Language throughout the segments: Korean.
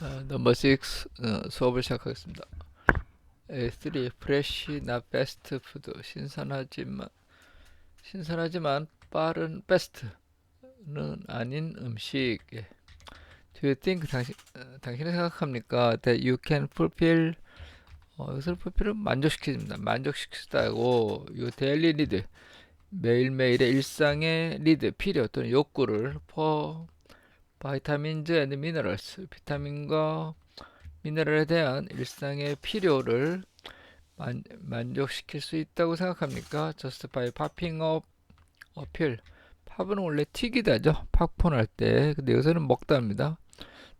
어, 넘버 6 어, 수업을 시작하겠습니다. A3 프레시 나 베스트 푸드 신선하지만 신선하지만 빠른 베스트는 아닌 음식. 예. Do you think 당신 어, 당신이 생각합니까? That you can fulfill 어, 이것을 fulfill은 만족시킵니다. 만족시키다고 요 daily need 매일매일의 일상의 need 필요 또는 욕구를 for 바이타민즈 앤드 미너럴스 비타민과 미네랄에 대한 일상의 필요를 만, 만족시킬 수 있다고 생각합니까? justify popping up 어필 팝은 원래 튀기다죠. 팝콘 할 때. 근데 여기서는 먹다입니다.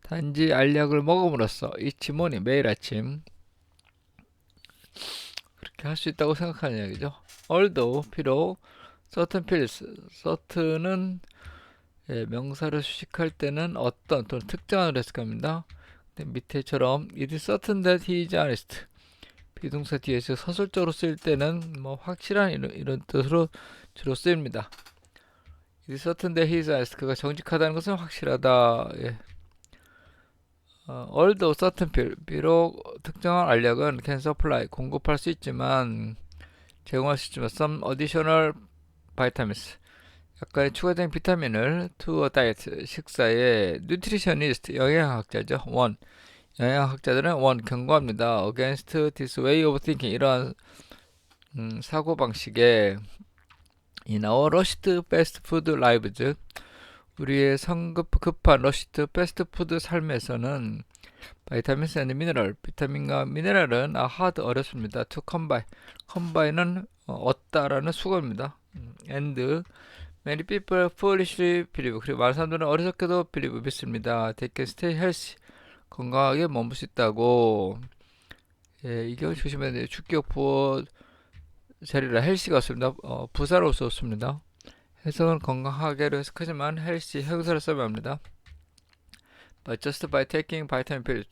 단지 알약을 먹음으로써 morning 매일 아침 그렇게 할 수 있다고 생각하는 이야기죠. Although 비록 certain pills certain은 예, 명사를 수식할 때는 어떤 또는 특정한 했을 겁니다. 밑에처럼 it is certain that he is honest. 비동사 뒤에서 서술적으로 쓰일 때는 뭐 확실한 이런, 이런 뜻으로 주로 쓰입니다. it is certain that he is honest. 그가 정직하다는 것은 확실하다. 예. 어, although certain pill, 비록 특정한 알약은 can supply, 공급할 수 있지만 제공할 수 있지만 some additional vitamins 약간의 추가된 비타민을 a diet 식사에 nutritionist 영양학자죠 원 영양학자들은 원 경고합니다 against this way of thinking 이러한 음, 사고 방식에 in our rushed fast food lives 우리의 성급 급한 fast food 삶에서는 바이타민 C 앤 미네랄 비타민과 미네랄은 아 hard 어렵습니다 to combine combine은 어, 얻다라는 수거입니다 음, and Many people foolishly believe. 그리고 많은 사람들은 어리석게도 believe 믿습니다. They can stay healthy. 건강하게 머물 수 있다고. 예, 이경 조심해야 돼요. 주격 부어 자리라 헬시가 없습니다. 어, 부사로 썼습니다. 해석은 건강하게로 해석하지만 헬시 형사를 써야 합니다. But just by taking vitamin pills.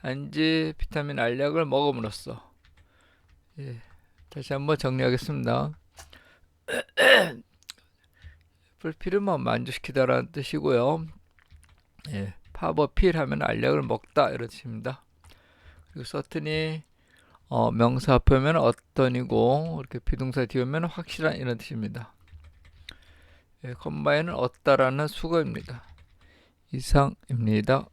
단지 비타민 알약을 먹음으로써. 예, 다시 한번 정리하겠습니다. 불필요만 만족시키다라는 뜻이고요. 예, 파버필 하면 알약을 먹다 이런 뜻입니다. 그리고 서튼이 어, 명사 앞에면 어떤이고 이렇게 비동사 뒤에 오면 확실한 이런 뜻입니다. 예, 컴바인은 얻다라는 수거입니다. 이상입니다.